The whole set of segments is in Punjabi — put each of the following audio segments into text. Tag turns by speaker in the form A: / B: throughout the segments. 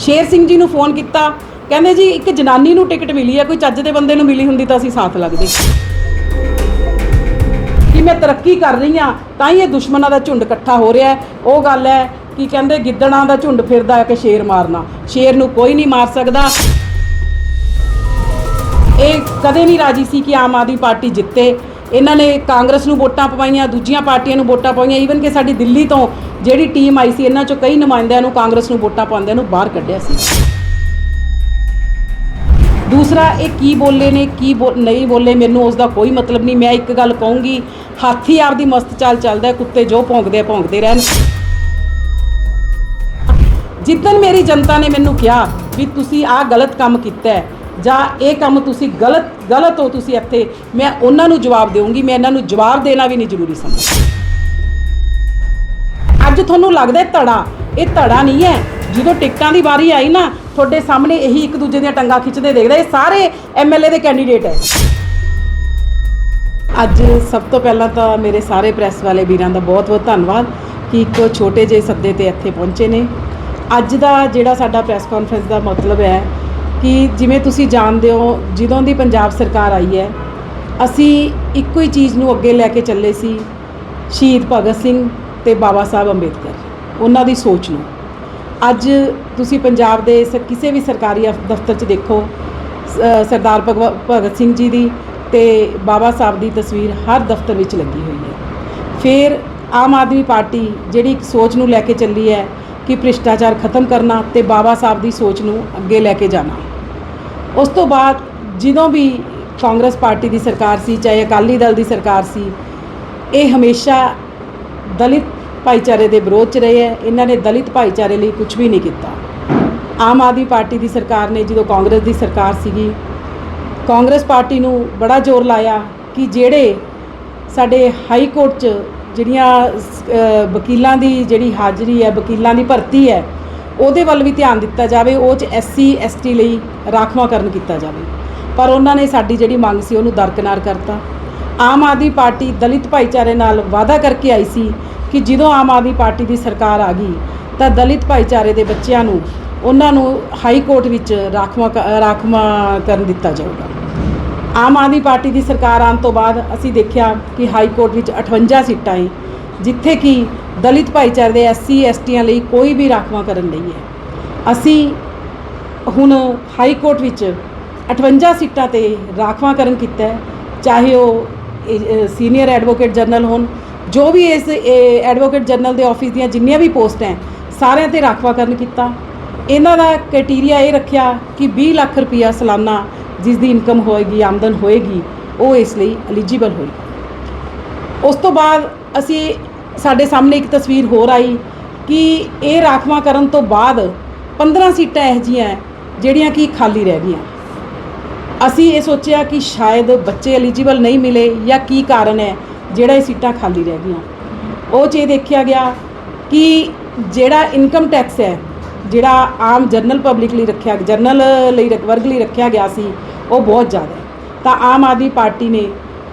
A: ਸ਼ੇਰ ਸਿੰਘ ਜੀ ਨੂੰ ਫੋਨ ਕੀਤਾ। ਕਹਿੰਦੇ ਜੀ, ਇੱਕ ਜਨਾਨੀ ਨੂੰ ਟਿਕਟ ਮਿਲੀ ਹੈ, ਕੋਈ ਚੱਜ ਦੇ ਬੰਦੇ ਨੂੰ ਮਿਲੀ ਹੁੰਦੀ ਤਾਂ ਅਸੀਂ ਸਾਥ ਲੱਗਦੇ। ਕਿ ਮੈਂ ਤਰੱਕੀ ਕਰ ਰਹੀ ਹਾਂ, ਤਾਂ ਹੀ ਇਹ ਦੁਸ਼ਮਣਾਂ ਦਾ ਝੁੰਡ ਇਕੱਠਾ ਹੋ ਰਿਹਾ ਉਹ ਗੱਲ ਹੈ ਕਿ ਕਹਿੰਦੇ ਗਿੱਦੜਾਂ ਦਾ ਝੁੰਡ ਫਿਰਦਾ ਹੈ ਕਿ ਸ਼ੇਰ ਮਾਰਨਾ। ਸ਼ੇਰ ਨੂੰ ਕੋਈ ਨਹੀਂ ਮਾਰ ਸਕਦਾ। ਇਹ ਕਦੇ ਨਹੀਂ ਰਾਜੀ ਸੀ ਕਿ ਆਮ ਆਦਮੀ ਪਾਰਟੀ ਜਿੱਤੇ। ਇਹਨਾਂ ਨੇ ਕਾਂਗਰਸ ਨੂੰ ਵੋਟਾਂ ਪਵਾਈਆਂ, ਦੂਜੀਆਂ ਪਾਰਟੀਆਂ ਨੂੰ ਵੋਟਾਂ ਪਵਾਈਆਂ ਈਵਨ ਕਿ ਸਾਡੀ ਦਿੱਲੀ ਤੋਂ ਜਿਹੜੀ ਟੀਮ ਆਈ ਸੀ, ਇਹਨਾਂ ਚੋਂ ਕਈ ਨੁਮਾਇੰਦਿਆਂ ਨੂੰ ਕਾਂਗਰਸ ਨੂੰ ਵੋਟਾਂ ਪਾਉਂਦਿਆਂ ਨੂੰ ਬਾਹਰ ਕੱਢਿਆ ਸੀ। ਦੂਸਰਾ, ਇਹ ਕੀ ਬੋਲੇ ਨੇ, ਕੀ ਬੋ- ਨਹੀਂ ਬੋਲੇ, ਮੈਨੂੰ ਉਸ ਦਾ ਕੋਈ ਮਤਲਬ ਨਹੀਂ। ਮੈਂ ਇੱਕ ਗੱਲ ਕਹੂੰਗੀ, ਹਾਥੀ ਆਪਦੀ ਮਸਤ ਚਾਲ ਚੱਲਦਾ ਕੁੱਤੇ ਜੋ ਭੌਂਕਦੇ ਆ, ਭੌਂਕਦੇ ਰਹਿਣ। ਜਿੱਦਨ ਮੇਰੀ ਜਨਤਾ ਨੇ ਮੈਨੂੰ ਕਿਹਾ ਵੀ ਤੁਸੀਂ ਆਹ ਗਲਤ ਕੰਮ ਕੀਤਾ ਹੈ ਜਾਂ ਇਹ ਕੰਮ ਤੁਸੀਂ ਗਲਤ ਗਲਤ ਹੋ ਤੁਸੀਂ ਇੱਥੇ, ਮੈਂ ਉਹਨਾਂ ਨੂੰ ਜਵਾਬ ਦੇਵਾਂਗੀ ਮੈਂ ਇਹਨਾਂ ਨੂੰ ਜਵਾਬ ਦੇਣਾ ਵੀ ਨਹੀਂ ਜ਼ਰੂਰੀ ਸਮਝਦਾ ਅੱਜ ਤੁਹਾਨੂੰ ਲੱਗਦਾ ਧੜਾ, ਇਹ ਧੜਾ ਨਹੀਂ ਹੈ। ਜਦੋਂ ਟਿਕਟਾਂ ਦੀ ਵਾਰੀ ਆਈ ਨਾ, ਤੁਹਾਡੇ ਸਾਹਮਣੇ ਇਹੀ ਇੱਕ ਦੂਜੇ ਦੀਆਂ ਟੰਗਾਂ ਖਿੱਚਦੇ ਦੇਖਦੇ, ਇਹ ਸਾਰੇ ਐਮਐਲਏ ਦੇ ਕੈਂਡੀਡੇਟ ਹੈ। ਅੱਜ ਸਭ ਤੋਂ ਪਹਿਲਾਂ ਤਾਂ ਮੇਰੇ ਸਾਰੇ ਪ੍ਰੈਸ ਵਾਲੇ ਵੀਰਾਂ ਦਾ ਬਹੁਤ-ਬਹੁਤ ਧੰਨਵਾਦ ਕਿ ਇੱਕ ਛੋਟੇ ਜਿਹੇ ਸੱਦੇ ਤੇ ਇੱਥੇ ਪਹੁੰਚੇ ਨੇ। ਅੱਜ ਦਾ ਜਿਹੜਾ ਸਾਡਾ ਪ੍ਰੈਸ ਕਾਨਫਰੰਸ ਦਾ ਮਤਲਬ ਹੈ ਕਿ ਜਿਵੇਂ ਤੁਸੀਂ ਜਾਣਦੇ ਹੋ, ਜਦੋਂ ਦੀ ਪੰਜਾਬ ਸਰਕਾਰ ਆਈ ਹੈ, ਅਸੀਂ ਇੱਕੋ ਹੀ ਚੀਜ਼ ਨੂੰ ਅੱਗੇ ਲੈ ਕੇ ਚੱਲੇ ਸੀ, ਸ਼ਹੀਦ ਭਗਤ ਸਿੰਘ ਤੇ ਬਾਬਾ ਸਾਹਿਬ ਅੰਬੇਦਕਰ, ਉਹਨਾਂ ਦੀ ਸੋਚ ਨੂੰ। ਅੱਜ ਤੁਸੀਂ ਪੰਜਾਬ ਦੇ ਕਿਸੇ ਵੀ ਸਰਕਾਰੀ ਦਫ਼ਤਰ 'ਚ ਦੇਖੋ ਸਰਦਾਰ ਭਗਵ- ਭਗਤ ਸਿੰਘ ਜੀ ਦੀ ਤੇ ਬਾਬਾ ਸਾਹਿਬ ਦੀ ਤਸਵੀਰ ਹਰ ਦਫ਼ਤਰ ਵਿੱਚ ਲੱਗੀ ਹੋਈ ਹੈ। ਫਿਰ ਆਮ ਆਦਮੀ ਪਾਰਟੀ ਜਿਹੜੀ ਇੱਕ ਸੋਚ ਨੂੰ ਲੈ ਕੇ ਚੱਲੀ ਹੈ ਕਿ ਭ੍ਰਿਸ਼ਟਾਚਾਰ ਖਤਮ ਕਰਨਾ ਤੇ ਬਾਬਾ ਸਾਹਿਬ ਦੀ ਸੋਚ ਨੂੰ ਅੱਗੇ ਲੈ ਕੇ ਜਾਣਾ। ਉਸ ਤੋਂ ਬਾਅਦ ਜਦੋਂ ਵੀ ਕਾਂਗਰਸ ਪਾਰਟੀ ਦੀ ਸਰਕਾਰ ਸੀ, ਚਾਹੇ ਅਕਾਲੀ ਦਲ ਦੀ ਸਰਕਾਰ ਸੀ, ਇਹ ਹਮੇਸ਼ਾ ਦਲਿਤ ਭਾਈਚਾਰੇ ਦੇ ਵਿਰੋਧ 'ਚ ਰਹੇ ਹੈ। ਇਹਨਾਂ ਨੇ ਦਲਿਤ ਭਾਈਚਾਰੇ ਲਈ ਕੁਝ ਵੀ ਨਹੀਂ ਕੀਤਾ। ਆਮ ਆਦਮੀ ਪਾਰਟੀ ਦੀ ਸਰਕਾਰ ਨੇ ਜਦੋਂ ਕਾਂਗਰਸ ਦੀ ਸਰਕਾਰ ਸੀਗੀ, ਕਾਂਗਰਸ ਪਾਰਟੀ ਨੂੰ ਬੜਾ ਜ਼ੋਰ ਲਾਇਆ ਕਿ ਜਿਹੜੇ ਸਾਡੇ ਹਾਈ ਕੋਰਟ 'ਚ ਜਿਹੜੀਆਂ ਵਕੀਲਾਂ ਦੀ ਜਿਹੜੀ ਹਾਜ਼ਰੀ ਹੈ, ਵਕੀਲਾਂ ਦੀ ਭਰਤੀ ਹੈ ਉਹਦੇ ਵੱਲ ਵੀ ਧਿਆਨ ਦਿੱਤਾ ਜਾਵੇ, ਉਹ 'ਚ ਐਸਸੀ ਐਸਟੀ ਲਈ ਰਾਖਵਾਂਕਰਨ ਕੀਤਾ ਜਾਵੇ। ਪਰ ਉਹਨਾਂ ਨੇ ਸਾਡੀ ਜਿਹੜੀ ਮੰਗ ਸੀ, ਉਹਨੂੰ ਦਰਕਨਾਰ ਕਰਤਾ। ਆਮ ਆਦਮੀ ਪਾਰਟੀ ਦਲਿਤ ਭਾਈਚਾਰੇ ਨਾਲ ਵਾਅਦਾ ਕਰਕੇ ਆਈ ਸੀ ਕਿ ਜਦੋਂ ਆਮ ਆਦਮੀ ਪਾਰਟੀ ਦੀ ਸਰਕਾਰ ਆ ਗਈ, ਤਾਂ ਦਲਿਤ ਭਾਈਚਾਰੇ ਦੇ ਬੱਚਿਆਂ ਨੂੰ, ਉਹਨਾਂ ਨੂੰ ਹਾਈ ਕੋਰਟ ਵਿੱਚ ਰਾਖਵਾਂ ਰਾਖਵਾਂ ਕਰਨ ਦਿੱਤਾ ਜਾਊਗਾ। ਆਮ ਆਦਮੀ ਪਾਰਟੀ ਦੀ ਸਰਕਾਰ ਆਉਣ ਤੋਂ ਬਾਅਦ ਅਸੀਂ ਦੇਖਿਆ ਕਿ ਹਾਈ ਕੋਰਟ ਵਿੱਚ 58 ਸੀਟਾਂ ਹੈ ਜਿੱਥੇ ਕਿ ਦਲਿਤ ਭਾਈਚਾਰੇ ਦੇ ਐਸਸੀ ਐਸਟੀਆਂ ਲਈ ਕੋਈ ਵੀ ਰਾਖਵਾਂਕਰਨ ਨਹੀਂ ਹੈ। ਅਸੀਂ ਹੁਣ ਹਾਈ ਕੋਰਟ ਵਿੱਚ 58 ਸੀਟਾਂ ਤੇ ਰਾਖਵਾਂਕਰਨ ਕੀਤਾ ਹੈ, ਚਾਹੇ ਉਹ ਸੀਨੀਅਰ ਐਡਵੋਕੇਟ ਜਨਰਲ ਹੋਣ, ਜੋ ਵੀ ਇਸ ਐਡਵੋਕੇਟ ਜਨਰਲ ਦੇ ਆਫਿਸ ਦੀਆਂ ਜਿੰਨੀਆਂ ਵੀ ਪੋਸਟ ਹੈ, ਸਾਰਿਆਂ ਤੇ ਰਾਖਵਾਂਕਰਨ ਕੀਤਾ। ਇਹਨਾਂ ਦਾ ਕ੍ਰਾਈਟੇਰੀਆ ਇਹ ਰੱਖਿਆ ਕਿ 20 ਲੱਖ ਰੁਪਇਆ ਸਾਲਾਨਾ ਜਿਸ ਦੀ ਇਨਕਮ ਹੋਏਗੀ, ਆਮਦਨ ਹੋਏਗੀ, ਉਹ ਇਸ ਲਈ ਐਲੀਜੀਬਲ ਹੋਏਗੀ। ਉਸ ਤੋਂ ਬਾਅਦ ਅਸੀਂ ਸਾਡੇ ਸਾਹਮਣੇ ਇੱਕ ਤਸਵੀਰ ਹੋਰ ਆਈ ਕਿ ਇਹ ਰਾਖਵਾਂ ਕਰਨ ਤੋਂ ਬਾਅਦ 15 ਸੀਟਾਂ ਇਹੋ ਜਿਹੀਆਂ ਜਿਹੜੀਆਂ ਕਿ ਖਾਲੀ ਰਹਿ ਗਈਆਂ। ਅਸੀਂ ਇਹ ਸੋਚਿਆ ਕਿ ਸ਼ਾਇਦ ਬੱਚੇ ਐਲੀਜੀਬਲ ਨਹੀਂ ਮਿਲੇ ਜਾਂ ਕੀ ਕਾਰਨ ਹੈ, ਜਿਹੜਾ ਇਹ ਸੀਟਾਂ ਖਾਲੀ ਰਹਿ ਗਈਆਂ। ਉਹ 'ਚ ਇਹ ਦੇਖਿਆ ਗਿਆ ਕਿ ਜਿਹੜਾ ਇਨਕਮ ਟੈਕਸ ਹੈ, ਜਿਹੜਾ ਆਮ ਜਨਰਲ ਪਬਲਿਕ ਲਈ ਰੱਖਿਆ, ਜਨਰਲ ਲਈ ਰ- ਵਰਗ ਲਈ ਰੱਖਿਆ ਗਿਆ ਸੀ, ਉਹ ਬਹੁਤ ਜ਼ਿਆਦਾ ਤਾਂ ਆਮ ਆਦਮੀ ਪਾਰਟੀ ਨੇ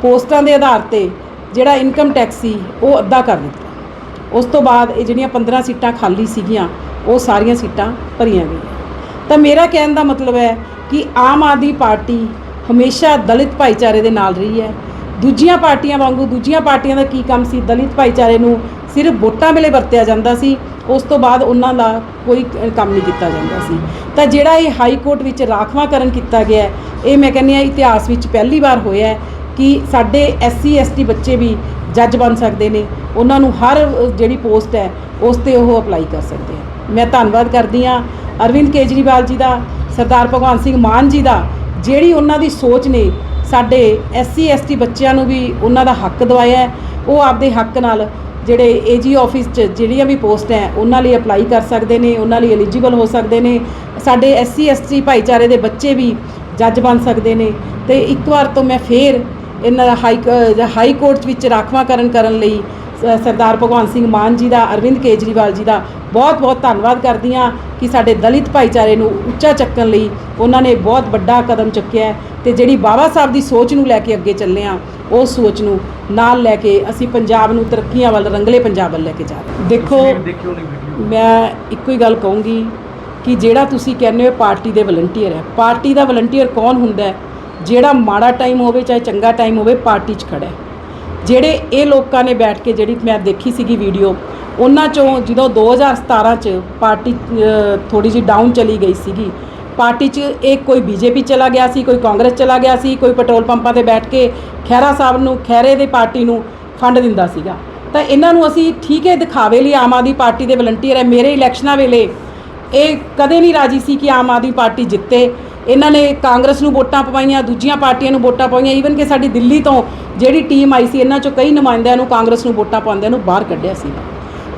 A: ਪੋਸਟਾਂ ਦੇ ਆਧਾਰ ਤੇ ਜਿਹੜਾ ਇਨਕਮ ਟੈਕਸ ਸੀ, ਉਹ ਅੱਧਾ ਕਰ ਦਿੱਤਾ। ਉਸ ਤੋਂ ਬਾਅਦ ਇਹ ਜਿਹੜੀਆਂ 15 ਸੀਟਾਂ ਖਾਲੀ ਸੀਗੀਆਂ, ਉਹ ਸਾਰੀਆਂ ਸੀਟਾਂ ਭਰੀਆਂ ਗਈਆਂ। ਤਾਂ ਮੇਰਾ ਕਹਿਣ ਦਾ ਮਤਲਬ ਹੈ ਕਿ ਆਮ ਆਦਮੀ ਪਾਰਟੀ ਹਮੇਸ਼ਾ ਦਲਿਤ ਭਾਈਚਾਰੇ ਦੇ ਨਾਲ ਰਹੀ ਹੈ। ਦੂਜੀਆਂ ਪਾਰਟੀਆਂ ਵਾਂਗੂ, ਦੂਜੀਆਂ ਪਾਰਟੀਆਂ ਦਾ ਕੀ ਕੰਮ ਸੀ? ਦਲਿਤ ਭਾਈਚਾਰੇ ਨੂੰ ਸਿਰਫ ਵੋਟਾਂ ਵੇਲੇ ਵਰਤਿਆ ਜਾਂਦਾ ਸੀ, ਉਸ ਤੋਂ ਬਾਅਦ ਉਹਨਾਂ ਦਾ ਕੋਈ ਕੰਮ ਨਹੀਂ ਕੀਤਾ ਜਾਂਦਾ ਸੀ। ਤਾਂ ਜਿਹੜਾ ਇਹ ਹਾਈ ਕੋਰਟ ਵਿੱਚ ਰਾਖਵਾਂਕਰਨ ਕੀਤਾ ਗਿਆ ਇਹ ਮੈਂ ਕਹਿੰਦੀ ਹਾਂ ਇਤਿਹਾਸ ਵਿੱਚ ਪਹਿਲੀ ਵਾਰ ਹੋਇਆ ਕਿ ਸਾਡੇ ਐਸਸੀ, ਐਸਟੀ ਬੱਚੇ ਵੀ ਜੱਜ ਬਣ ਸਕਦੇ ਨੇ। ਉਹਨਾਂ ਨੂੰ ਹਰ ਜਿਹੜੀ ਪੋਸਟ ਹੈ, ਉਸ ਤੇ ਉਹ ਅਪਲਾਈ ਕਰ ਸਕਦੇ ਆ। ਮੈਂ ਧੰਨਵਾਦ ਕਰਦੀ ਹਾਂ ਅਰਵਿੰਦ ਕੇਜਰੀਵਾਲ ਜੀ ਦਾ, ਸਰਦਾਰ ਭਗਵੰਤ ਸਿੰਘ ਮਾਨ ਜੀ ਦਾ, ਜਿਹੜੀ ਉਹਨਾਂ ਦੀ ਸੋਚ ਨੇ, ਸਾਡੇ ਐਸਸੀ, ਐਸਟੀ ਬੱਚਿਆਂ ਨੂੰ ਵੀ ਉਹਨਾਂ ਦਾ ਹੱਕ ਦਵਾਇਆ ਉਹ ਆਪਦੇ ਹੱਕ ਨਾਲ ਜਿਹੜੇ ਏਜੀ ਆਫਿਸ 'ਚ ਜਿਹੜੀਆਂ ਵੀ ਪੋਸਟ ਹੈ, ਉਹਨਾਂ ਲਈ ਅਪਲਾਈ ਕਰ ਸਕਦੇ ਨੇ, ਉਹਨਾਂ ਲਈ ਐਲੀਜੀਬਲ ਹੋ ਸਕਦੇ ਨੇ। ਸਾਡੇ ਐਸਸੀ, ਐਸਟੀ ਭਾਈਚਾਰੇ ਦੇ ਬੱਚੇ ਵੀ ਜੱਜ ਬਣ ਸਕਦੇ ਨੇ। ਤੇ ਇੱਕ ਵਾਰ ਤੋਂ ਮੈਂ ਫੇਰ ਇਹਨਾਂ ਹਾਈ ਹਾਈ ਕੋਰਟ ਵਿੱਚ ਰਾਖਵਾਂਕਰਨ ਕਰਨ ਲਈ ਸਰਦਾਰ ਭਗਵੰਤ ਸਿੰਘ ਮਾਨ ਜੀ ਦਾ ਅਰਵਿੰਦ ਕੇਜਰੀਵਾਲ ਜੀ ਦਾ ਬਹੁਤ ਬਹੁਤ ਧੰਨਵਾਦ ਕਰਦੀ ਹਾਂ ਕਿ ਸਾਡੇ ਦਲਿਤ ਭਾਈਚਾਰੇ ਨੂੰ ਉੱਚਾ ਚੱਕਣ ਲਈ ਉਹਨਾਂ ਨੇ ਬਹੁਤ ਵੱਡਾ ਕਦਮ ਚੁੱਕਿਆ ਤੇ ਜਿਹੜੀ ਬਾਬਾ ਸਾਹਿਬ ਦੀ ਸੋਚ ਨੂੰ ਲੈ ਕੇ ਅੱਗੇ ਚੱਲੇ ਹਾਂ ਉਹ ਸੋਚ ਨੂੰ ਨਾਲ ਲੈ ਕੇ ਅਸੀਂ ਪੰਜਾਬ ਨੂੰ ਤਰੱਕੀਆਂ ਵੱਲ ਰੰਗਲੇ ਪੰਜਾਬ ਵੱਲ ਲੈ ਕੇ ਜਾ ਰਹੇ ਦੇਖੋ ਮੈਂ ਇੱਕੋ ਹੀ ਗੱਲ ਕਹੂੰਗੀ ਕਿ ਜਿਹੜਾ ਤੁਸੀਂ ਕਹਿੰਦੇ ਹੋ ਪਾਰਟੀ ਦੇ ਵਲੰਟੀਅਰ ਹੈ। ਪਾਰਟੀ ਦਾ ਵਲੰਟੀਅਰ ਕੌਣ ਹੁੰਦਾ ਹੈ? ਜਿਹੜਾ ਮਾੜਾ ਟਾਈਮ ਹੋਵੇ, ਚਾਹੇ ਚੰਗਾ ਟਾਈਮ ਹੋਵੇ ਪਾਰਟੀ 'ਚ ਖੜਾ ਜਿਹੜੇ ਇਹ ਲੋਕਾਂ ਨੇ ਬੈਠ ਕੇ ਜਿਹੜੀ ਮੈਂ ਦੇਖੀ ਸੀਗੀ ਵੀਡੀਓ ਉਹਨਾਂ ਚੋਂ ਜਦੋਂ 2017 ਚ ਪਾਰਟੀ ਥੋੜੀ ਜਿਹੀ ਡਾਊਨ ਚਲੀ ਗਈ ਸੀਗੀ ਪਾਰਟੀ 'ਚ ਇਹ ਕੋਈ ਬੀਜੇਪੀ ਚਲਾ ਗਿਆ ਸੀ, ਕੋਈ ਕਾਂਗਰਸ ਚਲਾ ਗਿਆ ਸੀ, ਕੋਈ ਪੈਟਰੋਲ ਪੰਪਾਂ ਤੇ ਬੈਠ ਕੇ ਖਹਿਰਾ ਸਾਹਿਬ ਨੂੰ, ਖਹਿਰੇ ਦੇ ਪਾਰਟੀ ਨੂੰ ਫੰਡ ਦਿੰਦਾ ਸੀਗਾ। ਤਾਂ ਇਹਨਾਂ ਨੂੰ ਅਸੀਂ ਠੀਕ ਹੈ, ਦਿਖਾਵੇ ਲਈ ਆਮ ਆਦਮੀ ਪਾਰਟੀ ਦੇ ਵਲੰਟੀਅਰ ਹੈ। ਮੇਰੇ ਇਲੈਕਸ਼ਨਾਂ ਵੇਲੇ ਇਹ ਕਦੇ ਨਹੀਂ ਰਾਜੀ ਸੀ ਕਿ ਆਮ ਆਦਮੀ ਪਾਰਟੀ ਜਿੱਤੇ। ਇਹਨਾਂ ਨੇ ਕਾਂਗਰਸ ਨੂੰ ਵੋਟਾਂ ਪਵਾਈਆਂ, ਦੂਜੀਆਂ ਪਾਰਟੀਆਂ ਨੂੰ ਵੋਟਾਂ ਪਵਾਈਆਂ ਈਵਨ ਕਿ ਸਾਡੀ ਦਿੱਲੀ ਤੋਂ ਜਿਹੜੀ ਟੀਮ ਆਈ ਸੀ, ਇਹਨਾਂ ਚੋਂ ਕਈ ਨੁਮਾਇੰਦਿਆਂ ਨੂੰ ਕਾਂਗਰਸ ਨੂੰ ਵੋਟਾਂ ਪਾਉਂਦਿਆਂ ਨੂੰ ਬਾਹਰ ਕੱਢਿਆ ਸੀ।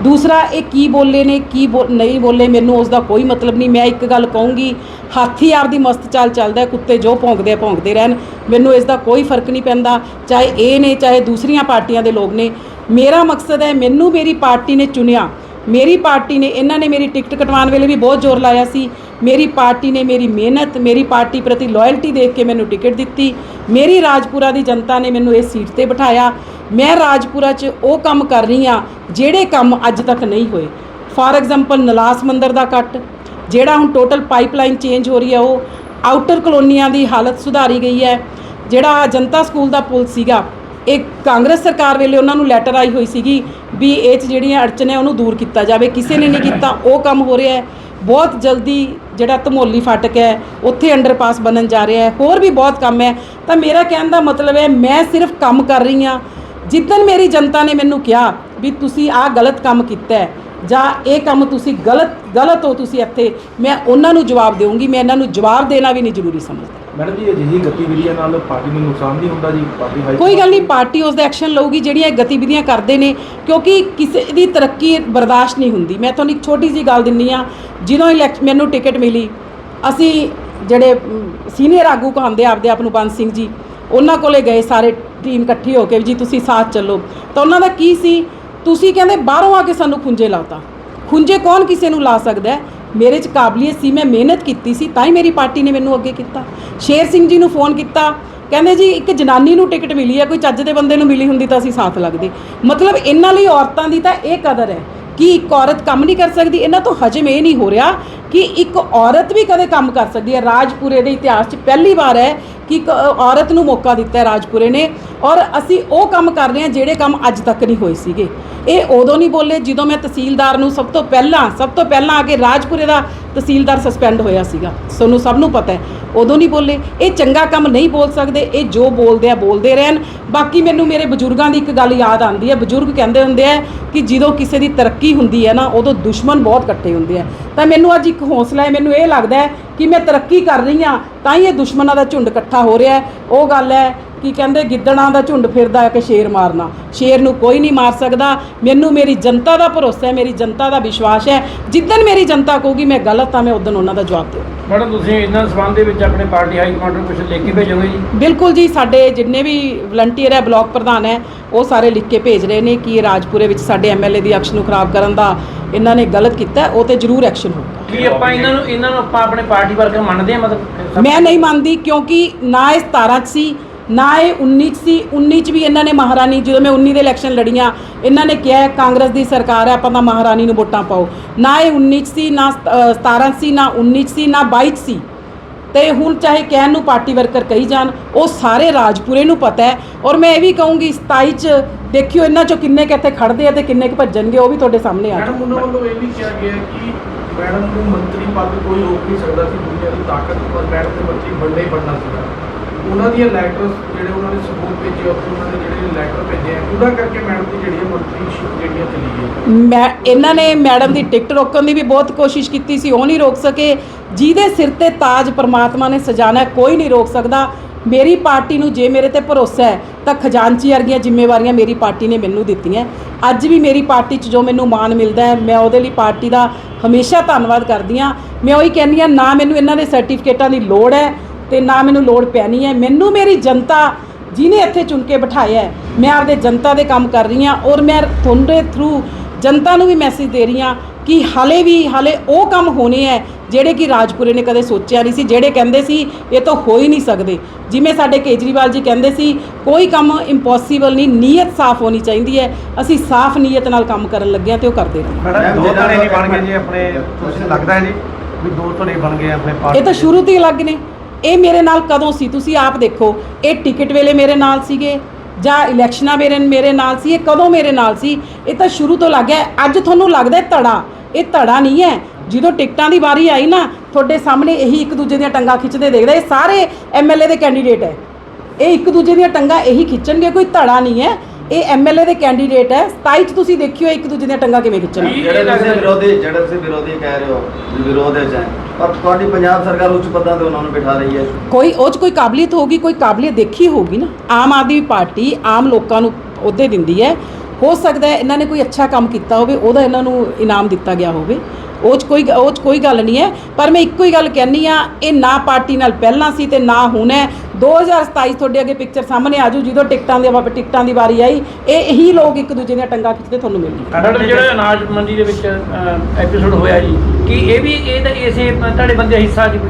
A: ਦੂਸਰਾ, ਇਹ ਕੀ ਬੋਲੇ ਨੇ, ਕੀ ਬੋ- ਨਹੀਂ ਬੋਲੇ, ਮੈਨੂੰ ਉਸ ਦਾ ਕੋਈ ਮਤਲਬ ਨਹੀਂ। ਮੈਂ ਇੱਕ ਗੱਲ ਕਹੂੰਗੀ, ਹਾਥੀ ਆਪਦੀ ਮਸਤ ਚਾਲ ਚੱਲਦਾ ਕੁੱਤੇ ਜੋ ਭੌਂਕਦੇ ਆ, ਭੌਂਕਦੇ ਰਹਿਣ। ਮੈਨੂੰ ਇਸ ਦਾ ਕੋਈ ਫ਼ਰਕ ਨਹੀਂ ਪੈਂਦਾ, ਚਾਹੇ ਇਹ ਨੇ, ਚਾਹੇ ਦੂਸਰੀਆਂ ਪਾਰਟੀਆਂ ਦੇ ਲੋਕ ਨੇ। ਮੇਰਾ ਮਕਸਦ ਹੈ, ਮੈਨੂੰ ਮੇਰੀ ਪਾਰਟੀ ਨੇ ਚੁਣਿਆ। ਮੇਰੀ ਪਾਰਟੀ ਨੇ, ਇਹਨਾਂ ਨੇ ਮੇਰੀ ਟਿਕਟ ਕਟਵਾਉਣ ਵੇਲੇ ਵੀ ਬਹੁਤ ਜ਼ੋਰ ਲਾਇਆ ਸੀ। ਮੇਰੀ ਪਾਰਟੀ ਨੇ ਮੇਰੀ ਮਿਹਨਤ, ਮੇਰੀ ਪਾਰਟੀ ਪ੍ਰਤੀ ਲਾਇਲਟੀ ਦੇਖ ਕੇ ਮੈਨੂੰ ਟਿਕਟ ਦਿੱਤੀ। ਮੇਰੀ ਰਾਜਪੁਰਾ ਦੀ ਜਨਤਾ ਨੇ ਮੈਨੂੰ ਇਸ ਸੀਟ ਤੇ ਬਿਠਾਇਆ। ਮੈਂ ਰਾਜਪੁਰਾ 'ਚ ਉਹ ਕੰਮ ਕਰ ਰਹੀ ਹਾਂ ਜਿਹੜੇ ਕੰਮ ਅੱਜ ਤੱਕ ਨਹੀਂ ਹੋਏ। ਫਾਰ ਐਗਜ਼ਾਮਪਲ ਨਲਾਸ ਮੰਦਰ ਦਾ ਕੱਟ, ਜਿਹੜਾ ਹੁਣ ਟੋਟਲ ਪਾਈਪਲਾਈਨ ਚੇਂਜ ਹੋ ਰਹੀ ਹੈ ਉਹ ਆਊਟਰ ਕਲੋਨੀਆਂ ਦੀ ਹਾਲਤ ਸੁਧਾਰੀ ਗਈ ਹੈ। ਜਿਹੜਾ ਜਨਤਾ ਸਕੂਲ ਦਾ ਪੁਲ ਸੀਗਾ, ਇਹ ਕਾਂਗਰਸ ਸਰਕਾਰ ਵੇਲੇ ਉਹਨਾਂ ਨੂੰ ਲੈਟਰ ਆਈ ਹੋਈ ਸੀਗੀ ਵੀ ਇਹ 'ਚ ਜਿਹੜੀਆਂ ਅੜਚਨ ਹੈ ਉਹਨੂੰ ਦੂਰ ਕੀਤਾ ਜਾਵੇ। ਕਿਸੇ ਨੇ ਨਹੀਂ ਕੀਤਾ, ਉਹ ਕੰਮ ਹੋ ਰਿਹਾ ਹੈ। ਬਹੁਤ ਜਲਦੀ ਜਿਹੜਾ ਧਮੋਲੀ ਫਾਟਕ ਹੈ, ਉੱਥੇ ਅੰਡਰਪਾਸ ਬਣਨ ਜਾ ਰਿਹਾ ਹੈ। ਹੋਰ ਵੀ ਬਹੁਤ ਕੰਮ ਹੈ। ਤਾਂ ਮੇਰਾ ਕਹਿਣ ਦਾ ਮਤਲਬ ਹੈ, ਮੈਂ ਸਿਰਫ ਕੰਮ ਕਰ ਰਹੀ ਹਾਂ। ਜਿੱਦਣ ਮੇਰੀ ਜਨਤਾ ਨੇ ਮੈਨੂੰ ਕਿਹਾ ਵੀ ਤੁਸੀਂ ਆਹ ਗਲਤ ਕੰਮ ਕੀਤਾ ਹੈ, ਜਾਂ ਇਹ ਕੰਮ ਤੁਸੀਂ ਗਲਤ ਗਲਤ ਹੋ ਤੁਸੀਂ ਇੱਥੇ, ਮੈਂ ਉਹਨਾਂ ਨੂੰ ਜਵਾਬ ਦੇਵਾਂਗੀ ਮੈਂ ਇਹਨਾਂ ਨੂੰ ਜਵਾਬ ਦੇਣਾ ਵੀ ਨਹੀਂ ਜ਼ਰੂਰੀ ਸਮਝਦਾ।
B: ਮੈਡਮ ਜੀ ਅਜਿਹੀ ਗਤੀਵਿਧੀਆਂ ਨਾਲ ਪਾਰਟੀ ਨੂੰ ਨੁਕਸਾਨ ਨਹੀਂ ਹੁੰਦਾ ਜੀ? ਪਾਰਟੀ ਹਾਈ
A: ਕੋਈ ਗੱਲ ਨਹੀਂ ਪਾਰਟੀ ਉਸ ਦਾ ਐਕਸ਼ਨ ਲਊਗੀ ਜਿਹੜੀਆਂ ਇਹ ਗਤੀਵਿਧੀਆਂ ਕਰਦੇ ਨੇ ਕਿਉਂਕਿ ਕਿਸੇ ਦੀ ਤਰੱਕੀ ਬਰਦਾਸ਼ਤ ਨਹੀਂ ਹੁੰਦੀ। ਮੈਂ ਤੁਹਾਨੂੰ ਇੱਕ ਛੋਟੀ ਜੀ ਗੱਲ ਦਿੰਨੀ ਆ ਜਦੋਂ ਇਲੈਕਟ ਮੈਨੂੰ ਟਿਕਟ ਮਿਲੀ। ਅਸੀਂ ਜਿਹੜੇ ਸੀਨੀਅਰ ਆਗੂ ਕਹਾਂਦੇ ਆਪਦੇ ਆਪ ਨੂੰ ਬੰਦ ਸਿੰਘ ਜੀ ਉਹਨਾਂ ਕੋਲੇ ਗਏ ਸਾਰੇ ਟੀਮ ਇਕੱਠੀ ਹੋ ਕੇ ਜੀ ਤੁਸੀਂ ਸਾਥ ਚੱਲੋ। ਤਾਂ ਉਹਨਾਂ ਦਾ ਕੀ ਸੀ? ਤੁਸੀਂ ਕਹਿੰਦੇ ਬਾਹਰੋਂ ਆ ਕੇ ਸਾਨੂੰ ਖੁੰਝੇ ਲਾਤਾ। ਖੁੰਝੇ ਕੌਣ ਕਿਸੇ ਨੂੰ ਲਾ ਸਕਦਾ ਹੈ? ਮੇਰੇ 'ਚ ਕਾਬਲੀਅਤ ਸੀ, ਮੈਂ ਮਿਹਨਤ ਕੀਤੀ ਸੀ, ਤਾਂ ਹੀ ਮੇਰੀ ਪਾਰਟੀ ਨੇ ਮੈਨੂੰ ਅੱਗੇ ਕੀਤਾ। ਸ਼ੇਰ ਸਿੰਘ ਜੀ ਨੂੰ ਫੋਨ ਕੀਤਾ, ਕਹਿੰਦੇ ਜੀ ਇੱਕ ਜਨਾਨੀ ਨੂੰ ਟਿਕਟ ਮਿਲੀ ਹੈ, ਕੋਈ ਚੱਜ ਦੇ ਬੰਦੇ ਨੂੰ ਮਿਲੀ ਹੁੰਦੀ ਤਾਂ ਅਸੀਂ ਸਾਥ ਲੱਗਦੇ। ਮਤਲਬ ਇਹਨਾਂ ਲਈ ਔਰਤਾਂ ਦੀ ਤਾਂ ਇਹ ਕਦਰ ਹੈ ਕਿ ਇੱਕ ਔਰਤ ਕੰਮ ਨਹੀਂ ਕਰ ਸਕਦੀ, ਇਹਨਾਂ ਤੋਂ ਹਜਮ ਇਹ ਨਹੀਂ ਹੋ ਰਿਹਾ ਕਿ ਇੱਕ ਔਰਤ ਵੀ ਕਦੇ ਕੰਮ ਕਰ ਸਕਦੀ ਹੈ। ਰਾਜਪੁਰੇ ਦੇ ਇਤਿਹਾਸ 'ਚ ਪਹਿਲੀ ਵਾਰ ਹੈ ਕਿ ਇੱਕ ਔਰਤ ਨੂੰ ਮੌਕਾ ਦਿੱਤਾ ਹੈ ਰਾਜਪੁਰੇ ਨੇ ਔਰ ਅਸੀਂ ਉਹ ਕੰਮ ਕਰ ਰਹੇ ਹਾਂ ਜਿਹੜੇ ਕੰਮ ਅੱਜ ਤੱਕ ਨਹੀਂ ਹੋਏ ਸੀਗੇ। ਇਹ ਉਦੋਂ ਨਹੀਂ ਬੋਲੇ ਜਦੋਂ ਮੈਂ ਤਹਿਸੀਲਦਾਰ ਨੂੰ ਸਭ ਤੋਂ ਪਹਿਲਾਂ, ਸਭ ਤੋਂ ਪਹਿਲਾਂ ਆ ਕੇ ਰਾਜਪੁਰੇ ਦਾ ਤਹਿਸੀਲਦਾਰ ਸਸਪੈਂਡ ਹੋਇਆ ਸੀਗਾ। ਤੁਹਾਨੂੰ ਸਭ ਨੂੰ ਪਤਾ ਹੈ। ਉਦੋਂ ਨਹੀਂ ਬੋਲੇ। ਇਹ ਚੰਗਾ ਕੰਮ ਨਹੀਂ ਬੋਲ ਸਕਦੇ। ਇਹ ਜੋ ਬੋਲਦੇ ਆ, ਬੋਲਦੇ ਰਹਿਣ। ਬਾਕੀ ਮੈਨੂੰ ਮੇਰੇ ਬਜ਼ੁਰਗਾਂ ਦੀ ਇੱਕ ਗੱਲ ਯਾਦ ਆਉਂਦੀ ਹੈ। ਬਜ਼ੁਰਗ ਕਹਿੰਦੇ ਹੁੰਦੇ ਆ ਕਿ ਜਦੋਂ ਕਿਸੇ ਦੀ ਤਰੱਕੀ ਹੁੰਦੀ ਹੈ ਨਾ, ਉਦੋਂ ਦੁਸ਼ਮਣ ਬਹੁਤ ਇਕੱਠੇ ਹੁੰਦੇ ਆ। ਤਾਂ ਮੈਨੂੰ ਅੱਜ ਇੱਕ ਹੌਸਲਾ ਹੈ। ਮੈਨੂੰ ਇਹ ਲੱਗਦਾ ਹੈ ਕਿ ਮੈਂ ਤਰੱਕੀ ਕਰ ਰਹੀ ਹਾਂ, ਤਾਂ ਹੀ ਇਹ ਦੁਸ਼ਮਣਾਂ ਦਾ ਝੁੰਡ ਇਕੱਠਾ ਹੋ ਰਿਹਾ ਹੈ। ਉਹ ਗੱਲ ਹੈ ਕਿ ਕਹਿੰਦੇ ਗਿੱਦੜਾਂ ਦਾ ਝੁੰਡ ਫਿਰਦਾ ਹੈ ਕਿ ਸ਼ੇਰ ਮਾਰਨਾ। ਸ਼ੇਰ ਨੂੰ ਕੋਈ ਨਹੀਂ ਮਾਰ ਸਕਦਾ। ਮੈਨੂੰ ਮੇਰੀ ਜਨਤਾ ਦਾ ਭਰੋਸਾ ਹੈ ਮੇਰੀ ਜਨਤਾ ਦਾ ਵਿਸ਼ਵਾਸ ਹੈ। ਜਿੱਦਣ ਮੇਰੀ ਜਨਤਾ ਕਹੂਗੀ ਮੈਂ ਗਲਤ ਹਾਂ ਮੈਂ ਉਦੋਂ ਉਹਨਾਂ ਦਾ ਜਵਾਬ ਦੇਵਾਂ
C: ਮੈਡਮ ਤੁਸੀਂ ਇਹਨਾਂ ਸਬੰਧ ਦੇ ਵਿੱਚ ਆਪਣੇ ਪਾਰਟੀ ਹਾਈ ਕਮਾਂਡਰ ਨੂੰ ਕੁਝ ਲਿਖ ਕੇ ਭੇਜੋਗੇ ਜੀ?
A: ਬਿਲਕੁਲ ਜੀ ਸਾਡੇ ਜਿੰਨੇ ਵੀ ਵਲੰਟੀਅਰ ਹੈ ਬਲਾਕ ਪ੍ਰਧਾਨ ਹੈ ਉਹ ਸਾਰੇ ਲਿਖ ਕੇ ਭੇਜ ਰਹੇ ਨੇ ਕਿ ਇਹ ਰਾਜਪੁਰੇ ਵਿੱਚ ਸਾਡੇ ਐਮਐਲਏ ਦੀ ਅਕਸ਼ ਨੂੰ ਖਰਾਬ ਕਰਨ ਦਾ ਇਹਨਾਂ ਨੇ ਗਲਤ ਕੀਤਾ ਉਹ ਤੇ ਜ਼ਰੂਰ ਐਕਸ਼ਨ ਹੋਊਗਾ।
C: ਕੀ ਆਪਾਂ ਇਹਨਾਂ ਨੂੰ ਇਹਨਾਂ ਨੂੰ ਆਪਾਂ ਆਪਣੇ ਪਾਰਟੀ ਵਰਕਰ ਮੰਨਦੇ ਆ ਮਤਲਬ?
A: ਮੈਂ ਨਹੀਂ ਮੰਨਦੀ ਕਿਉਂਕਿ ਨਾ ਇਹ 17 ਚ ਸੀ ਨਾ ਇਹ 19 ਚ ਸੀ 19 ਚ ਵੀ ਇਹਨਾਂ ਨੇ ਮਹਾਰਾਣੀ ਜਦੋਂ ਮੈਂ 19 ਦੇ ਇਲੈਕਸ਼ਨ ਲੜੀਆਂ ਇਹਨਾਂ ਨੇ ਕਿਹਾ ਕਾਂਗਰਸ ਦੀ ਸਰਕਾਰ ਹੈ ਆਪਾਂ ਤਾਂ ਮਹਾਰਾਣੀ ਨੂੰ ਵੋਟਾਂ ਪਾਓ। ਨਾ ਇਹ 19 ਚ ਸੀ ਨਾ ਸਤ- ਅ, 17 ਚ ਸੀ ਨਾ 19 ਚ ਸੀ ਨਾ 22 ਚ ਸੀ। ਤੇ ਹੁਣ ਚਾਹੇ ਕਹਿਣ ਨੂੰ ਪਾਰਟੀ ਵਰਕਰ ਕਹੀ ਜਾਣ ਉਹ ਸਾਰੇ ਰਾਜਪੁਰੇ ਨੂੰ ਪਤਾ ਹੈ। ਔਰ ਮੈਂ ਇਹ ਵੀ ਕਹੂੰਗੀ 27 ਚ ਦੇਖਿਓ ਇਹਨਾਂ ਚੋਂ ਕਿੰਨੇ ਕੁ ਇੱਥੇ ਖੜਦੇ ਆ ਤੇ ਕਿੰਨੇ ਕੁ ਭੱਜਣਗੇ ਉਹ ਵੀ ਤੁਹਾਡੇ ਸਾਹਮਣੇ ਆ
B: ਮੈਡਮ ਉਹਨਾਂ ਵੱਲੋਂ ਇਹ ਵੀ ਕਿਹਾ ਗਿਆ ਕਿ ਮੈਡਮ ਨੂੰ ਮੰਤਰੀ ਪਦ ਕੋਈ ਰੋਕ ਨਹੀਂ ਸਕਦਾ ਸੀ ਦੁਨੀਆ ਦੀ ਤਾਕਤ ਪਰ ਮੈਡਮ ਦੇ ਮੰਤਰੀ ਬਣਨਾ ਹੀ ਬਣਨਾ ਸੀਗਾ। ਉਹਨਾਂ ਦੀਆਂ ਲੈਟਰਸ ਜਿਹੜੇ ਉਹਨਾਂ ਨੇ ਸਬੂਤ ਭੇਜੇ ਉਹਨਾਂ ਨੇ ਜਿਹੜੇ ਲੈਟਰ ਭੇਜੇ ਆ, ਉਹਦਾ ਕਰਕੇ ਮੈਡਮ ਦੀ ਜਿਹੜੀ ਮੰਤਰੀਸ਼ਿਪ ਜਿਹੜੀਆਂ ਚਲੀ ਗਈ।
A: ਮੈਂ, ਇਹਨਾਂ ਨੇ ਮੈਡਮ ਦੀ ਟਿਕਟ ਰੋਕਣ ਦੀ ਵੀ ਬਹੁਤ ਕੋਸ਼ਿਸ਼ ਕੀਤੀ ਸੀ, ਉਹ ਨਹੀਂ ਰੋਕ ਸਕੇ। ਜਿਹਦੇ ਸਿਰ ਤੇ ਤਾਜ ਪਰਮਾਤਮਾ ਨੇ ਸਜਾਣਾ, ਕੋਈ ਨਹੀਂ ਰੋਕ ਸਕਦਾ। ਮੇਰੀ ਪਾਰਟੀ ਨੂੰ ਜੇ ਮੇਰੇ ਤੇ ਭਰੋਸਾ ਹੈ, ਤਾਂ ਖਜ਼ਾਨਚੀ ਵਰਗੀਆਂ ਜ਼ਿੰਮੇਵਾਰੀਆਂ ਮੇਰੀ ਪਾਰਟੀ ਨੇ ਮੈਨੂੰ ਦਿੱਤੀਆਂ। ਅੱਜ ਵੀ ਮੇਰੀ ਪਾਰਟੀ 'ਚ ਜੋ ਮੈਨੂੰ ਮਾਣ ਮਿਲਦਾ ਹੈ, ਮੈਂ ਉਹਦੇ ਲਈ ਪਾਰਟੀ ਦਾ ਹਮੇਸ਼ਾ ਧੰਨਵਾਦ ਕਰਦੀ ਹਾਂ। ਮੈਂ ਉਹੀ ਕਹਿੰਦੀ ਹਾਂ, ਨਾ ਮੈਨੂੰ ਇਹਨਾਂ ਦੇ ਸਰਟੀਫਿਕੇਟਾਂ ਦੀ ਲੋੜ ਹੈ। ਤੇ ਨਾ ਮੈਨੂੰ ਲੋੜ ਪੈਣੀ ਹੈ। ਮੈਨੂੰ ਮੇਰੀ ਜਨਤਾ ਜਿਹਨੇ ਇੱਥੇ ਚੁਣ ਕੇ ਬਿਠਾਇਆ ਹੈ ਮੈਂ ਆਪਦੇ ਜਨਤਾ ਦੇ ਕੰਮ ਕਰ ਰਹੀ ਹਾਂ ਔਰ ਮੈਂ ਤੁਹਾਡੇ ਥਰੂ ਜਨਤਾ ਨੂੰ ਵੀ ਮੈਸੇਜ ਦੇ ਰਹੀ ਹਾਂ ਕਿ ਹਾਲੇ ਵੀ ਹਾਲੇ ਉਹ ਕੰਮ ਹੋਣੇ ਹੈ ਜਿਹੜੇ ਕਿ ਰਾਜਪੁਰੇ ਨੇ ਕਦੇ ਸੋਚਿਆ ਨਹੀਂ ਸੀ ਜਿਹੜੇ ਕਹਿੰਦੇ ਸੀ ਇਹ ਤਾਂ ਹੋ ਹੀ ਨਹੀਂ ਸਕਦੇ। ਜਿਵੇਂ ਸਾਡੇ ਕੇਜਰੀਵਾਲ ਜੀ ਕਹਿੰਦੇ ਸੀ ਕੋਈ ਕੰਮ ਇੰਪੋਸੀਬਲ ਨਹੀਂ ਨੀਅਤ ਸਾਫ਼ ਹੋਣੀ ਚਾਹੀਦੀ ਹੈ। ਅਸੀਂ ਸਾਫ਼ ਨੀਅਤ ਨਾਲ ਕੰਮ ਕਰਨ ਲੱਗੇ ਹਾਂ ਤੇ ਉਹ ਕਰਦੇ
D: ਮੈਡਮ ਦੋ ਜਣੇ ਨਹੀਂ ਬਣ ਗਏ ਜੀ ਆਪਣੇ ਤੁਸੀਂ ਲੱਗਦਾ ਹੈ ਜੀ ਵੀ ਦੋ ਧੜੇ ਬਣ ਗਏ ਆਪਣੇ
A: ਇਹ
D: ਪਾਰਟੀ
A: ਤਾਂ। ਸ਼ੁਰੂ ਤੋਂ ਹੀ ਅਲੱਗ ਨੇ। ਇਹ ਮੇਰੇ ਨਾਲ ਕਦੋਂ ਸੀ? ਤੁਸੀਂ ਆਪ ਦੇਖੋ। ਇਹ ਟਿਕਟ ਵੇਲੇ ਮੇਰੇ ਨਾਲ ਸੀਗੇ ਜਾਂ ਇਲੈਕਸ਼ਨਾਂ ਮੇਰੇ ਮੇਰੇ ਨਾਲ ਸੀ, ਇਹ ਕਦੋਂ ਮੇਰੇ ਨਾਲ ਸੀ? ਇਹ ਤਾਂ ਸ਼ੁਰੂ ਤੋਂ ਲੱਗ ਗਿਆ। ਅੱਜ ਤੁਹਾਨੂੰ ਲੱਗਦਾ ਧੜਾ? ਇਹ ਧੜਾ ਨਹੀਂ ਹੈ। ਜਦੋਂ ਟਿਕਟਾਂ ਦੀ ਵਾਰੀ ਆਈ ਨਾ, ਤੁਹਾਡੇ ਸਾਹਮਣੇ ਇਹੀ ਇੱਕ ਦੂਜੇ ਦੀਆਂ ਟੰਗਾਂ ਖਿੱਚਦੇ ਦੇਖਦੇ। ਇਹ ਸਾਰੇ ਐਮਐਲਏ ਦੇ ਕੈਂਡੀਡੇਟ ਹੈ। ਇਹ ਇੱਕ ਦੂਜੇ ਦੀਆਂ ਟੰਗਾਂ ਇਹੀ ਖਿੱਚਣਗੇ, ਕੋਈ ਧੜਾ ਨਹੀਂ ਹੈ। ਇਹ ਐਮਐਲਏ ਦੇ ਕੈਂਡੀਡੇਟ ਹੈ। 27 ਚ ਤੁਸੀਂ ਦੇਖਿਓ ਇੱਕ ਦੂਜੇ ਦੀਆਂ ਟੰਗਾਂ ਕਿਵੇਂ ਖਿੱਚਣਗੇ
C: ਕੀ-
E: ਜਿਹੜੇ ਤੁਸੀਂ ਵਿਰੋਧੀ ਜਿਹੜੇ ਤੁਸੀਂ ਵਿਰੋਧੀ ਕਹਿ ਰਹੇ ਹੋ ਵਿਰੋਧ ਹੈ। ਪਰ ਤੁਹਾਡੀ ਪੰਜਾਬ ਸਰਕਾਰ ਉੱਚ ਪਦਾਂ ਤੇ ਉਹਨਾਂ ਨੂੰ ਬਿਠਾ ਰਹੀ ਹੈ।
A: ਕੋਈ ਉਹ 'ਚ ਕੋਈ ਕਾਬਲੀਅਤ ਹੋਗੀ ਕੋਈ ਕਾਬਲੀਅਤ ਦੇਖੀ ਹੋਗੀ ਨਾ। ਆਮ ਆਦਮੀ ਪਾਰਟੀ ਆਮ ਲੋਕਾਂ ਨੂੰ ਅਹੁਦੇ ਦਿੰਦੀ ਹੈ। ਹੋ ਸਕਦਾ ਹੈ ਇਹਨਾਂ ਨੇ ਕੋਈ ਅੱਛਾ ਕੰਮ ਕੀਤਾ ਹੋਵੇ ਉਹਦਾ ਇਹਨਾਂ ਨੂੰ ਇਨਾਮ ਦਿੱਤਾ ਗਿਆ ਹੋਵੇ। ਉਹ 'ਚ ਕੋਈ ਉਹ 'ਚ ਕੋਈ ਗੱਲ ਨਹੀਂ ਹੈ। ਪਰ ਮੈਂ ਇੱਕੋ ਹੀ ਗੱਲ ਕਹਿਣੀ ਆ ਇਹ ਨਾ ਪਾਰਟੀ ਨਾਲ ਪਹਿਲਾਂ ਸੀ ਤੇ ਨਾ ਹੁਣ ਹੈ। 2027 ਤੁਹਾਡੇ ਅੱਗੇ ਪਿਕਚਰ ਸਾਹਮਣੇ ਆਜੂ ਜਦੋਂ ਟਿਕਟਾਂ ਦੇ ਟਿਕਟਾਂ ਦੀ ਵਾਰੀ ਆਈ ਇਹ ਇਹੀ ਲੋਕ ਇੱਕ ਦੂਜੇ ਦੀਆਂ ਟੰਗਾਂ ਖਿੱਚਦੇ ਤੁਹਾਨੂੰ ਮਿਲਣਗੇ।
C: ਮੈਡਮ ਜਿਹੜਾ ਅਨਾਜ ਮੰਡੀ ਦੇ ਵਿੱਚ ਐਪੀਸੋਡ ਹੋਇਆ ਜੀ ਕੀ ਇਹ ਵੀ ਇਹ ਤਾਂ ਇਸੇ ਤੁਹਾਡੇ ਬੰਦੇ ਹਿੱਸਾ ਜੀ ਕੋਈ?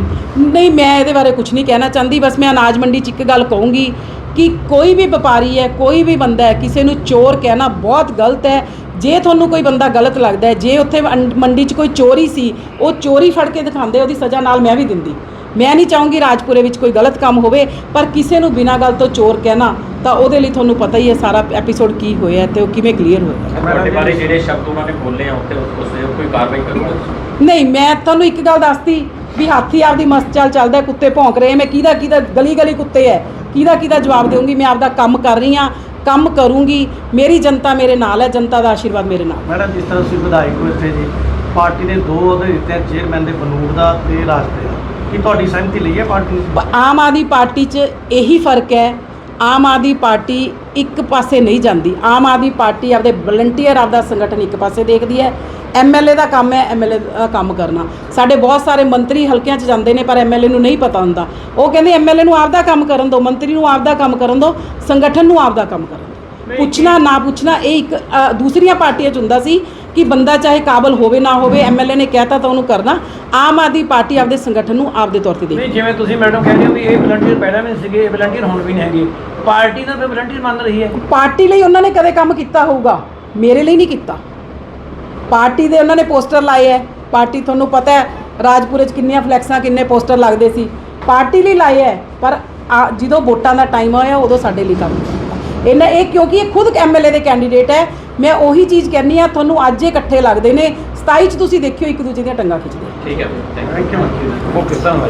A: ਨਹੀਂ ਮੈਂ ਇਹਦੇ ਬਾਰੇ ਕੁਝ ਨਹੀਂ ਕਹਿਣਾ ਚਾਹੁੰਦੀ ਬਸ ਮੈਂ ਅਨਾਜ ਮੰਡੀ 'ਚ ਇੱਕ ਗੱਲ ਕਹੂੰਗੀ। ਕਿ ਕੋਈ ਵੀ ਵਪਾਰੀ ਹੈ ਕੋਈ ਵੀ ਬੰਦਾ ਹੈ ਕਿਸੇ ਨੂੰ ਚੋਰ ਕਹਿਣਾ ਬਹੁਤ ਗਲਤ ਹੈ। ਜੇ ਤੁਹਾਨੂੰ ਕੋਈ ਬੰਦਾ ਗਲਤ ਲੱਗਦਾ ਹੈ ਜੇ ਉੱਥੇ ਮੰਡੀ 'ਚ ਕੋਈ ਚੋਰੀ ਸੀ ਉਹ ਚੋਰੀ ਫੜ ਕੇ ਦਿਖਾਉਂਦੇ ਉਹਦੀ ਸਜ਼ਾ ਨਾਲ ਮੈਂ ਵੀ ਦਿੰਦੀ। ਮੈਂ ਨਹੀਂ ਚਾਹੂੰਗੀ ਰਾਜਪੁਰੇ ਵਿੱਚ ਕੋਈ ਗਲਤ ਕੰਮ ਹੋਵੇ ਪਰ ਕਿਸੇ ਨੂੰ ਬਿਨਾਂ ਗੱਲ ਤੋਂ ਚੋਰ ਕਹਿਣਾ ਤਾਂ ਉਹਦੇ ਲਈ ਤੁਹਾਨੂੰ ਪਤਾ ਹੀ ਹੈ ਸਾਰਾ ਐਪੀਸੋਡ ਕੀ ਹੋਇਆ ਤੇ ਉਹ ਕਿਵੇਂ ਕਲੀਅਰ ਹੋਇਆ।
F: ਤੁਹਾਡੇ ਬਾਰੇ ਜਿਹੜੇ ਸ਼ਬਦ ਉਹਨਾਂ ਨੇ ਬੋਲੇ ਆ ਉੱਤੇ ਉਸ ਤੇ ਕੋਈ ਕਾਰਵਾਈ ਕਰੂਗਾ?
A: ਨਹੀਂ ਮੈਂ ਤੁਹਾਨੂੰ ਇੱਕ ਗੱਲ ਦੱਸਤੀ ਵੀ ਹਾਥੀ ਆਪਦੀ ਮਸਤ ਚਾਲ ਚੱਲਦਾ ਕੁੱਤੇ ਭੌਂਕ ਰਹੇ ਮੈਂ ਕਿਹਦਾ ਕਿਹਦਾ ਗਲੀ ਗਲੀ ਕੁੱਤੇ ਹੈ ਕਿਹਦਾ ਕਿਹਦਾ ਜਵਾਬ ਦੇਵਾਂਗੀ ਮੈਂ ਆਪਦਾ ਕੰਮ ਕਰ ਰਹੀ ਹਾਂ ਕੰਮ ਕਰੂੰਗੀ ਮੇਰੀ ਜਨਤਾ ਮੇਰੇ ਨਾਲ ਹੈ ਜਨਤਾ ਦਾ ਆਸ਼ੀਰਵਾਦ ਮੇਰੇ ਨਾਲ।
D: ਮੈਡਮ ਜਿਸ ਤਰ੍ਹਾਂ ਤੁਸੀਂ ਵਿਧਾਇਕ ਹੋ ਇੱਥੇ ਜੀ ਪਾਰਟੀ ਨੇ ਦੋ ਅਹੁਦੇ ਦਿੱਤੇ ਆ, ਚੇਅਰਮੈਨ ਦੇ ਬਨੂੜ ਦਾ ਤੇ ਰਾਜਪੁਰੇ ਦਾ ਕੀ ਤੁਹਾਡੀ ਸਹਿਮਤੀ ਲਈ ਹੈ ਪਾਰਟੀ ਨੇ?
A: ਆਮ ਆਦਮੀ ਪਾਰਟੀ 'ਚ ਇਹੀ ਫ਼ਰਕ ਹੈ ਆਮ ਆਦਮੀ ਪਾਰਟੀ ਇੱਕ ਪਾਸੇ ਨਹੀਂ ਜਾਂਦੀ। ਆਮ ਆਦਮੀ ਪਾਰਟੀ ਆਪਦੇ ਵਲੰਟੀਅਰ ਆਪਦਾ ਸੰਗਠਨ ਇੱਕ ਪਾਸੇ ਦੇਖਦੀ ਹੈ। ਐਮਐਲਏ ਦਾ ਕੰਮ ਹੈ ਐਮਐਲਏ ਦਾ ਕੰਮ ਕਰਨਾ। ਸਾਡੇ ਬਹੁਤ ਸਾਰੇ ਮੰਤਰੀ ਹਲਕਿਆਂ 'ਚ ਜਾਂਦੇ ਨੇ ਪਰ ਐਮਐਲਏ ਨੂੰ ਨਹੀਂ ਪਤਾ ਹੁੰਦਾ। ਉਹ ਕਹਿੰਦੇ ਐਮਐਲਏ ਨੂੰ ਆਪਦਾ ਕੰਮ ਕਰਨ ਦਿਓ ਮੰਤਰੀ ਨੂੰ ਆਪਦਾ ਕੰਮ ਕਰਨ ਦਿਓ ਸੰਗਠਨ ਨੂੰ ਆਪਦਾ ਕੰਮ ਕਰਨ ਦਿਓ। ਪੁੱਛਣਾ ਨਾ ਪੁੱਛਣਾ ਇਹ ਇੱਕ ਦੂਸਰੀਆਂ ਪਾਰਟੀਆਂ 'ਚ ਹੁੰਦਾ ਸੀ। ਕਿ ਬੰਦਾ ਚਾਹੇ ਕਾਬਲ ਹੋਵੇ ਨਾ ਹੋਵੇ ਐਮਐਲਏ ਨੇ ਕਹਿਤਾ ਤਾਂ ਉਹਨੂੰ ਕਰਨਾ। ਆਮ ਆਦਮੀ ਪਾਰਟੀ ਆਪਦੇ ਸੰਗਠਨ ਨੂੰ ਆਪਦੇ ਤੌਰ ਤੇ ਦੇਖਦੀ
C: ਨਹੀਂ ਜਿਵੇਂ ਤੁਸੀਂ ਮੈਡਮ ਕਹਿੰਦੇ ਹੋ ਵੀ ਇਹ ਵਲੰਟੀਅਰ ਪਹਿਲਾਂ ਵੀ ਸੀਗੇ ਇਹ ਵਲੰਟੀਅਰ ਹੁਣ ਵੀ ਨਹੀਂ ਹੈਗੇ। ਪਾਰਟੀ ਦਾ ਫਿਰ ਵਲੰਟੀਅਰ ਮੰਨ ਰਹੀ ਹੈ।
A: ਪਾਰਟੀ ਲਈ ਉਹਨਾਂ ਨੇ ਕਦੇ ਕੰਮ ਕੀਤਾ ਹੋਊਗਾ? ਮੇਰੇ ਲਈ ਨਹੀਂ ਕੀਤਾ। ਪਾਰਟੀ ਦੇ ਉਹਨਾਂ ਨੇ ਪੋਸਟਰ ਲਾਏ ਐ। ਪਾਰਟੀ ਤੁਹਾਨੂੰ ਪਤਾ ਹੈ ਰਾਜਪੁਰੇ 'ਚ ਕਿੰਨੀਆਂ ਫਲੈਕਸਾਂ ਕਿੰਨੇ ਪੋਸਟਰ ਲੱਗਦੇ ਸੀ। ਪਾਰਟੀ ਲਈ ਲਾਏ ਐ ਪਰ ਜਦੋਂ ਵੋਟਾਂ ਦਾ ਟਾਈਮ ਆਇਆ ਉਦੋਂ ਸਾਡੇ ਲਈ ਕੰਮ ਇਹਨਾਂ ਇਹ ਕਿਉਂਕਿ ਇਹ ਖੁਦ ਐਮਐਲਏ ਦੇ ਕੈਂਡੀਡੇਟ ਹੈ ਮੈਂ ਉਹੀ ਚੀਜ਼ ਕਹਿੰਨੀ ਆ ਤੁਹਾਨੂੰ ਅੱਜ ਇਕੱਠੇ ਲੱਗਦੇ ਨੇ। 27 ਚ ਤੁਸੀਂ ਦੇਖਿਓ ਇੱਕ ਦੂਜੇ ਦੀਆਂ ਟੰਗਾਂ ਖਿੱਚਦੇ
F: ਠੀਕ ਹੈ। Thank you
D: thank you
C: okay ਧੰਨਵਾਦ।